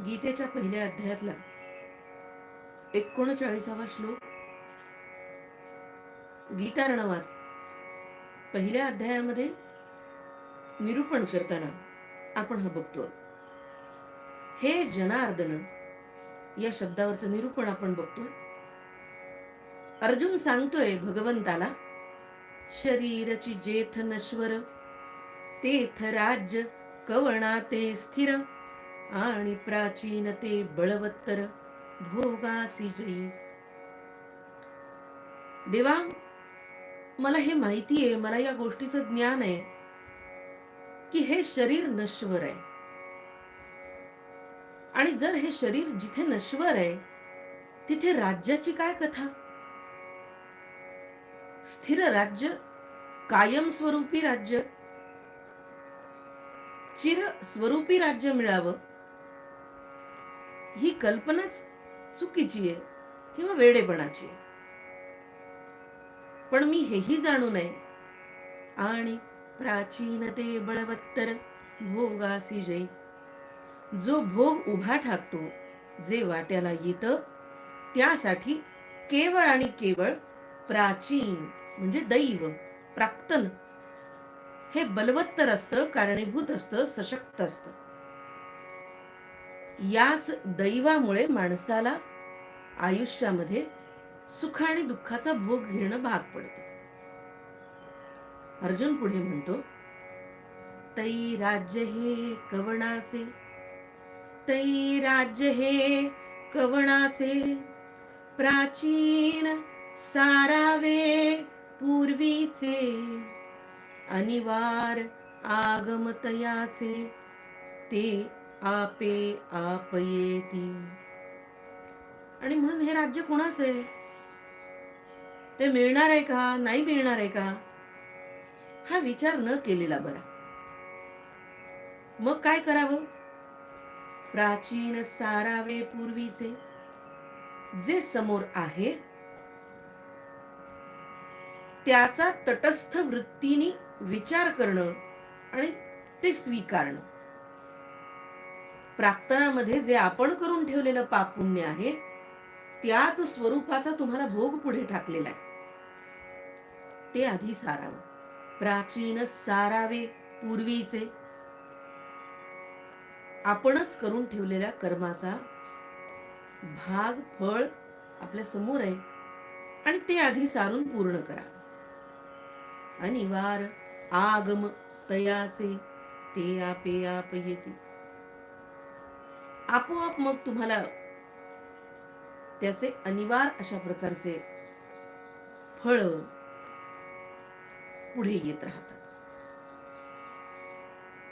गीतेच्या पहिल्या अध्यायातला एकोणचाळीसावा श्लोक. गीतार्णवात पहिल्या अध्यायामध्ये निरूपण करताना आपण हा बघतो हे जनार्दन या शब्दावरचं निरूपण आपण बघतोय. अर्जुन सांगतोय भगवंताला शरीरची जेथ नश्वर तेथ राज्य कवणा ते स्थिर. आणि प्राचीन ते बळवत्तर भोगासी जयी देवा मला हे माहिती आहे मला या गोष्टीचं ज्ञान आहे की हे शरीर नश्वर आहे. आणि जर हे शरीर जिथे नश्वर आहे तिथे राज्याची काय कथा? स्थिर राज्य कायमस्वरूपी राज्य. चिर स्वरूपी राज्य मिळावं. ही कल्पनाच चुकीची आहे किंवा वेडेपणाची आहे. पण मी हेही जाणू नये. आणि प्राचीन ते बळवत्तर भोगासी जय जो भोग उभा ठाकतो जे वाट्याला येत त्यासाठी केवळ आणि केवळ प्राचीन म्हणजे दैव प्राक्तन हे बलवत्तर असतं कारणीभूत असतं सशक्त असतं. याच दैवामुळे माणसाला आयुष्यामध्ये सुख आणि दुःखाचा भोग घेणं भाग पडतं. अर्जुन पुढे म्हणतो तै राज्य हे कवणाचे? तै राज्य हे कवणाचे? प्राचीन सारावे पूर्वीचे? अनिवार आगमतयाचे? ते आपे आपयेती. आणि म्हणून हे राज्य कोणाचं आहे? ते मिळणार आहे का? नाही मिळणार आहे का? हा विचार न केलेला बरा. मग काय करावं? प्राचीन सारावे पूर्वीचे जे समोर आहे त्याचा तटस्थ वृत्तीने विचार करणं आणि ते स्वीकारणं. प्राक्तनामध्ये जे आपण करून ठेवलेलं पाप पुण्य आहे त्याच स्वरूपाचा तुम्हाला भोग पुढे टाकलेला आहे. ते आधी सारावं. प्राचीन सारावे पूर्वीचे. आपणच करून ठेवलेल्या कर्माचा भाग फळ आपल्यासमोर आहे आणि ते आधी सारून पूर्ण करा. अनिवार आगम तयाचे ते आपे आप येते. आपोआप मग तुम्हाला त्याचे अनिवार अशा प्रकारचे फळ पुढे येत राहतात.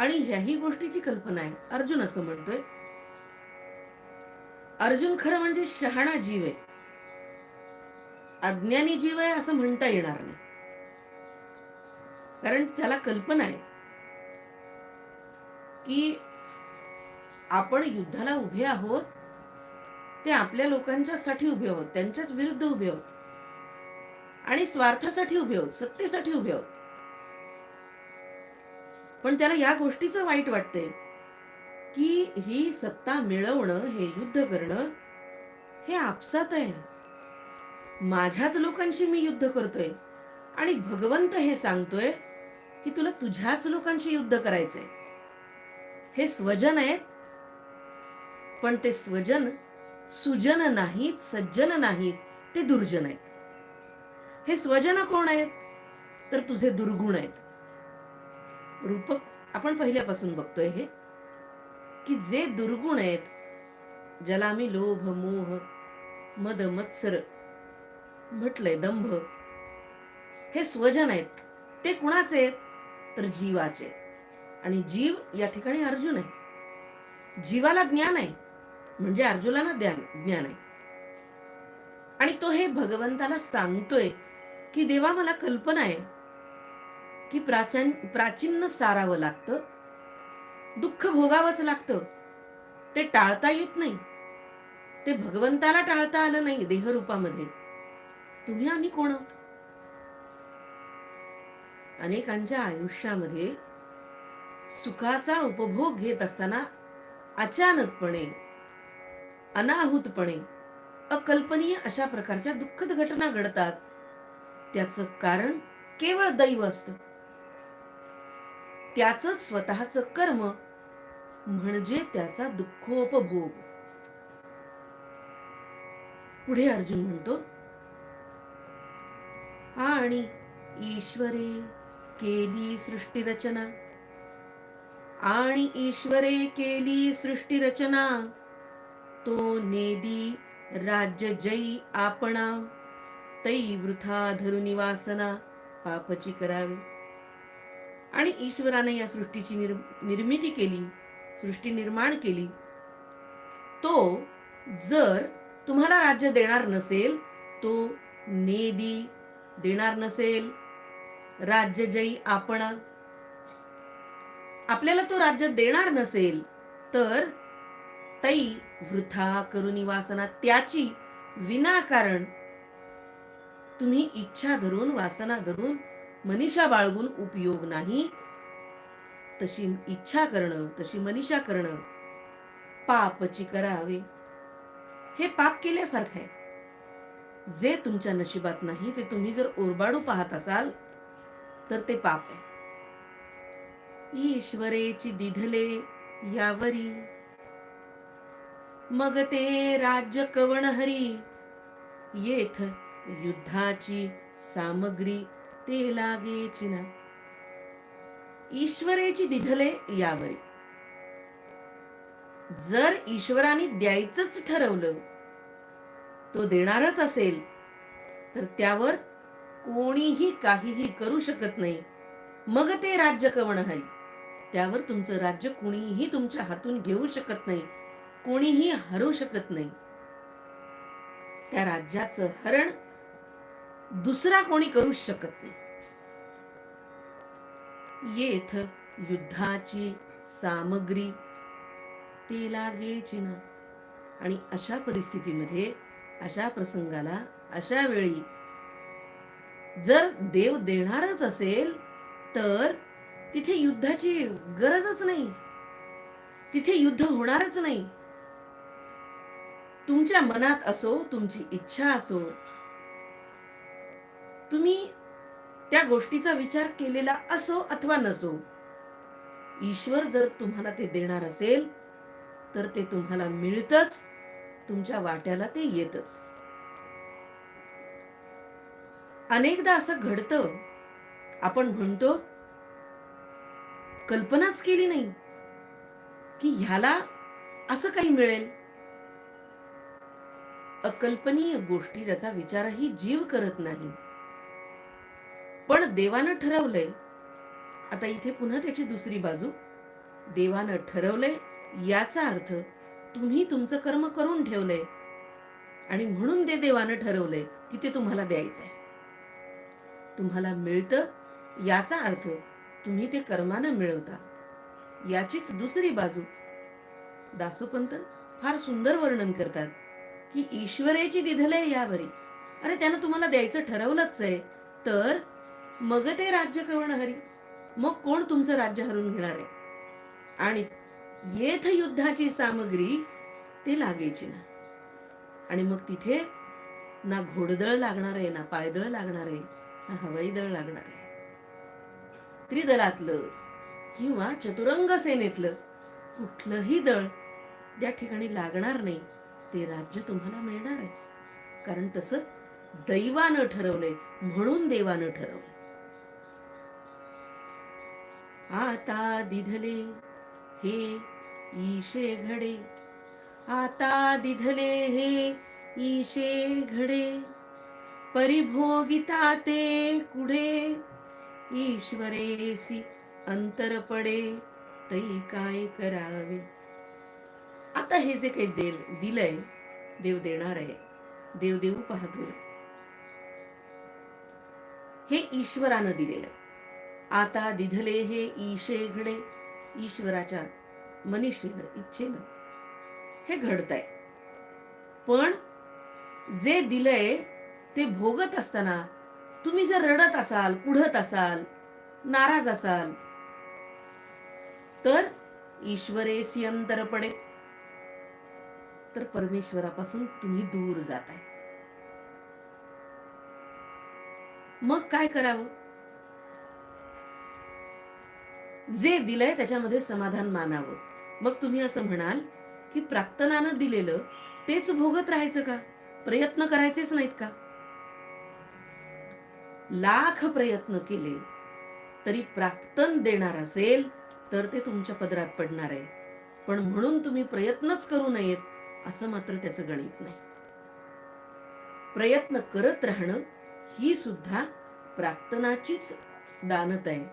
आणि ह्याही गोष्टीची कल्पना आहे. अर्जुन असं म्हणतोय अर्जुन खरं म्हणजे शहाणा जीव आहे. अज्ञानी जीव आहे असं म्हणता येणार नाही. कारण त्याला कल्पना आहे की आपण युद्धाला उभे आहोत ते आपल्या लोकांच्यासाठी उभे आहोत त्यांच्याच विरुद्ध उभे आहोत. आणि स्वार्थासाठी उभे आहोत सत्तेसाठी उभे आहोत. पण त्याला या गोष्टीचं वाईट वाटते की ही सत्ता मिळवणं हे युद्ध करणं हे आपसात आहे. माझ्याच लोकांशी मी युद्ध करतोय आणि भगवंत हे सांगतोय की तुला तुझ्याच लोकांशी युद्ध करायचंय. हे स्वजन आहेत पण ते स्वजन सुजन नाहीत सज्जन नाहीत ते दुर्जन आहेत. हे स्वजन कोण आहेत? तर तुझे दुर्गुण आहेत. रूपक आपण पहिल्यापासून बघतोय हे की जे दुर्गुण आहेत ज्याला आम्ही लोभ मोह मद मत्सर म्हटलंय दंभ हे स्वजन आहेत. ते कुणाचे आहेत? तर जीवाचे आणि जीव या ठिकाणी अर्जुन आहे. जीवाला ज्ञान आहे. म्हणजे अर्जुनाला ज्ञान ज्ञान आहे. आणि तो हे भगवंताला सांगतोय की देवा मला कल्पना आहे की प्राचीन प्राचीन सारावं लागतं दुःख भोगावंच लागतं. ते टाळता येत नाही. ते भगवंताला टाळता आलं नाही देहरूपामध्ये. तुम्ही आम्ही कोण आहोत? अनेकांच्या आयुष्यामध्ये सुखाचा उपभोग घेत असताना अचानकपणे अनाहूतपणे अकल्पनीय अशा प्रकारच्या दुःखद घटना घडतात. त्याचं कारण केवळ दैव असतं. त्याच स्वतःच कर्म म्हणजे त्याचा दुःखोपभोग. पुढे अर्जुन म्हणतो आणि ईश्वरे केली सृष्टी रचना. आणि ईश्वरे केली सृष्टी रचना. तो नेदी राज्य जयी आपणा. तै वृथा धरुनी वासना पापची करावी. आणि ईश्वराने या सृष्टीची निर निर्मिती केली सृष्टी निर्माण केली. तो जर तुम्हाला राज्य देणार नसेल तो नेदी देणार नसेल. राज्य जयी आपण. आपल्याला तो राज्य देणार नसेल तर तै वृथा करुणी वासना त्याची विनाकारण. तुम्ही इच्छा धरून वासना धरून मनीषा बाळगून उपयोग नाही. तशी इच्छा करणं तशी मनीषा करणं पापची करावे. हे पाप केल्यासारखं आहे. जे तुमच्या नशिबात नाही ते तुम्ही जर ओरबाडू पाहत असाल तर ते पाप आहे. ईश्वरेची दिधले यावरी मग ते राज्य कवण हरी? येथ युद्धाची सामग्री ते लागेची ना ईश्वरेची दिधले यावरी. जर ईश्वराने द्यायचंच ठरवलं तो देणारच असेल तर त्यावर कोणीही काहीही करू शकत नाही. मग ते राज्य कवण हरी. त्यावर तुमचं राज्य कुणीही तुमच्या हातून घेऊ शकत नाही. कोणीही हरू शकत नाही. त्या राज्याचं हरण दुसरा कोणी करू शकत नाही. येथ युद्धाची सामग्री ते लागेची ना. आणि अशा परिस्थितीमध्ये अशा प्रसंगाला अशा वेळी जर देव देणारच असेल तर तिथे युद्धाची गरजच नाही. तिथे युद्ध होणारच नाही. तुमच्या मनात असो तुमची इच्छा असो तुम्ही त्या गोष्टीचा विचार केलेला असो अथवा नसो ईश्वर जर तुम्हाला ते देणार असेल तर ते तुम्हाला मिळतच तुमच्या वाट्याला ते येतच. अनेकदा असं घडतं आपण म्हणतो कल्पनाच केली नाही की ह्याला असं काही मिळेल. अकल्पनीय गोष्टी ज्याचा विचारही जीव करत नाही. पण देवानं ठरवलंय. आता इथे पुन्हा त्याची दुसरी बाजू. देवानं ठरवलंय याचा अर्थ तुम्ही तुमचं कर्म करून ठेवलंय. आणि म्हणून ते देवानं ठरवलंय की ते तुम्हाला द्यायचंय. तुम्हाला मिळतं याचा अर्थ तुम्ही ते कर्मानं मिळवता. याचीच दुसरी बाजू. दासोपंत फार सुंदर वर्णन करतात. की ईश्वरेची दिधले यावरी. अरे त्यानं तुम्हाला द्यायचं ठरवलंच आहे. तर मग ते राज्य कवण हरी. मग कोण तुमचं राज्य हरून घेणार आहे? आणि येथ युद्धाची सामग्री ते लागायची ना. आणि मग तिथे ना घोडदळ लागणार आहे ना पायदळ लागणार आहे ना हवाई दळ लागणार आहे. त्रिदलातलं किंवा चतुरंग सेनेतलं कुठलंही दळ त्या ठिकाणी लागणार नाही. ते राज्य तुम्हाला मिळणार आहे. कारण तसं दैवानं ठरवलंय म्हणून देवानं ठरवलं आता दिधले हे ईशे घडे. आता दिधले हे ईशे घडे. परिभोगिता ते कुढे? ईश्वरेसी अंतर पडे तै काय करावे? आता हे जे काही देल दिलंय देव देणार आहे. देव देऊ पाहतो. हे ईश्वरानं दिलेलं. आता दिधले हे ईशे घडे ईश्वराच्या मनीषेनं इच्छेनं. हे घडतंय. पण जे दिलंय ते भोगत असताना तुम्ही जर रडत असाल कुढत असाल नाराज असाल तर ईश्वरेसी अंतर तर परमेश्वरापासून तुम्ही दूर जाताय. मग काय करावं? जे दिलंय त्याच्यामध्ये समाधान मानावं. मग तुम्ही असं म्हणाल की प्राक्तनानं दिलेलं तेच भोगत राहायचं का? प्रयत्न करायचेच नाहीत का? लाख प्रयत्न केले तरी प्राक्तन देणार असेल तर ते तुमच्या पदरात पडणार आहे. पण म्हणून तुम्ही प्रयत्नच करू नयेत. असं मात्र त्याचं गणित नाही. प्रयत्न करत राहणं ही सुद्धा प्राक्तनाचीच दानत आहे.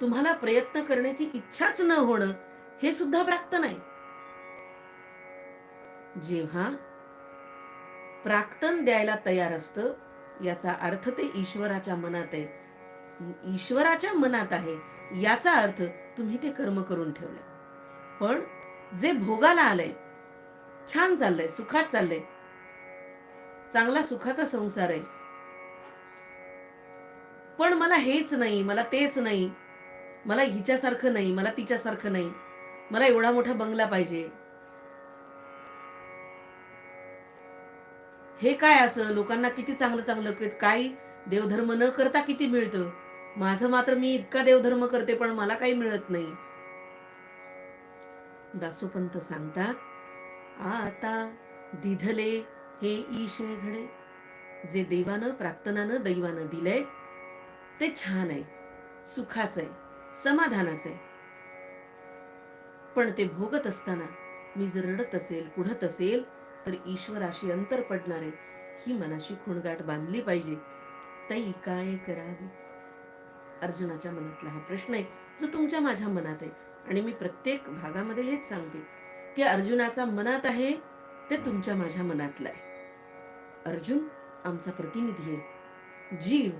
तुम्हाला प्रयत्न करण्याची इच्छाच न होणं हे सुद्धा प्रार्थना आहे जेव्हा प्राक्तन द्यायला तयार असतं याचा अर्थ ते ईश्वराच्या मनात आहे. ईश्वराच्या मनात आहे याचा अर्थ तुम्ही ते कर्म करून ठेवले पण जे भोगाला आलंय छान चाललंय सुखात चाललंय. चांगला सुखाचा संसार आहे. पण मला हेच नाही मला तेच नाही. मला हिच्यासारखं नाही मला तिच्यासारखं नाही. मला एवढा मोठा बंगला पाहिजे. हे काय असं? लोकांना किती चांगलं चांगलं काही देवधर्म न करता किती मिळतं? माझं मात्र मी इतका देवधर्म करते पण मला काही मिळत नाही. दासोपंत सांगतात आता दिधले हे ईशे घडे. जे देवानं प्रार्थनानं दैवानं दिलंय ते छान आहे सुखाचं आहे समाधानाचं आहे. पण ते भोगत असताना मी जर रडत असेल कुढत असेल तर ईश्वराशी अंतर पडणार आहे. ही मनाशी खूणगाठ बांधली पाहिजे. तई काय करावी? अर्जुनाच्या मनातला हा प्रश्न आहे जो तुमच्या माझ्या मनात आहे. आणि मी प्रत्येक भागामध्ये हेच सांगते. सत्य अर्जुनाचा मनात आहे ते तुमच्या माझ्या मनातलं आहे. अर्जुन आमचा प्रतिनिधी आहे. जीव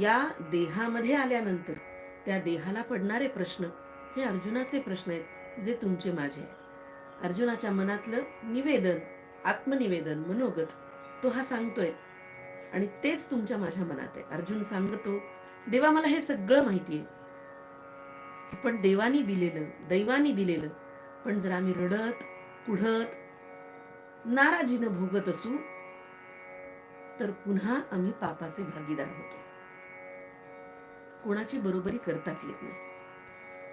या देहामध्ये आल्यानंतर त्या देहाला पडणारे प्रश्न हे अर्जुनाचे प्रश्न आहेत जे तुमचे माझे आहेत. अर्जुनाच्या मनातलं निवेदन आत्मनिवेदन मनोगत तो हा सांगतोय. आणि तेच तुमच्या माझ्या मनात आहे. अर्जुन सांगतो देवा मला हे सगळं माहिती आहे. पण देवानी दिलेलं दैवानी दिलेलं पण जर आम्ही रडत कुढत नाराजीनं भोगत असू तर पुन्हा आम्ही पापाचे भागीदार होतो. कोणाची बरोबरी करताच येत नाही.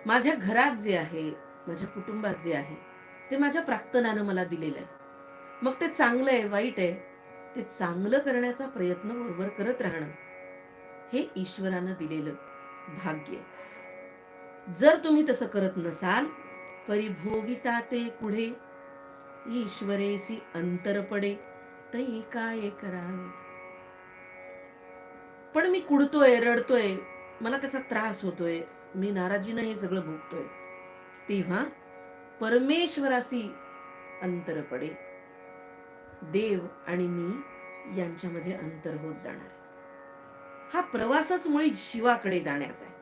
माझ्या घरात जे आहे माझ्या कुटुंबात जे आहे ते माझ्या प्राक्तनानं मला दिलेलं आहे. मग ते चांगलं आहे वाईट आहे ते चांगलं करण्याचा प्रयत्न बरोबर करत राहणं हे ईश्वरानं दिलेलं भाग्य आहे. जर तुम्ही तसं करत नसाल परिभोगिता ते कुढे? ईश्वरेसी अंतर पडे तई काय करावे? पण मी कुडतोय रडतोय मला त्याचा त्रास होतोय मी नाराजीनं हे सगळं भोगतोय. तेव्हा परमेश्वरासी अंतर पडे. देव आणि मी यांच्यामध्ये अंतर होत जाणार हा प्रवासच मुळी शिवाकडे जाण्याचा आहे.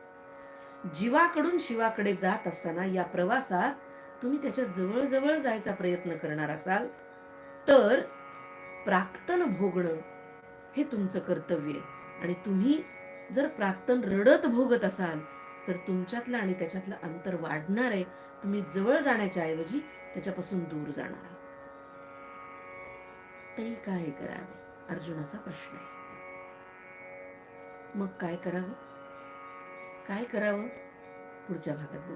जीवाकडून शिवाकडे जात असताना या प्रवासात तुम्ही त्याच्याजवळ जवळ जायचा प्रयत्न करणार असाल. तर प्राक्तन भोगणं हे तुमचं कर्तव्य आहे. आणि तुम्ही जर प्राक्तन रडत भोगत असाल तर तुमच्यातलं आणि त्याच्यातलं अंतर वाढणार आहे. तुम्ही जवळ जाण्याच्या ऐवजी त्याच्यापासून दूर जाणार आहात. तरी काय करावे? अर्जुनाचा प्रश्न आहे. मग काय करावं? काय करावं? पुढच्या भागात बघू.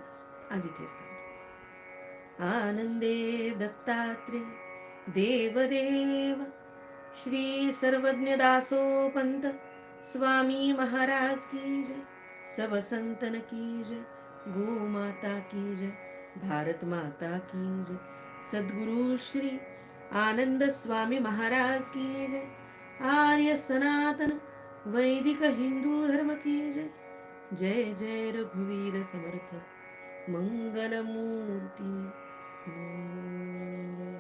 आज इथेच थांबतो आनंदे दत्तात्रे देवदेव श्री सर्वज्ञ दासो पंत स्वामी महाराज की जय सब संतन की जय गो माता की जय भारत माता की जय सद्गुरु श्री आनंद स्वामी महाराज की जय आर्य सनातन वैदिक हिंदू धर्म की जय जय जय रघुवीर समर्थ मंगल मूर्ती हम्म.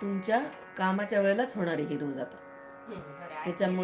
तुमच्या कामाच्या वेळेलाच होणार ही रोज आता. त्याच्यामुळे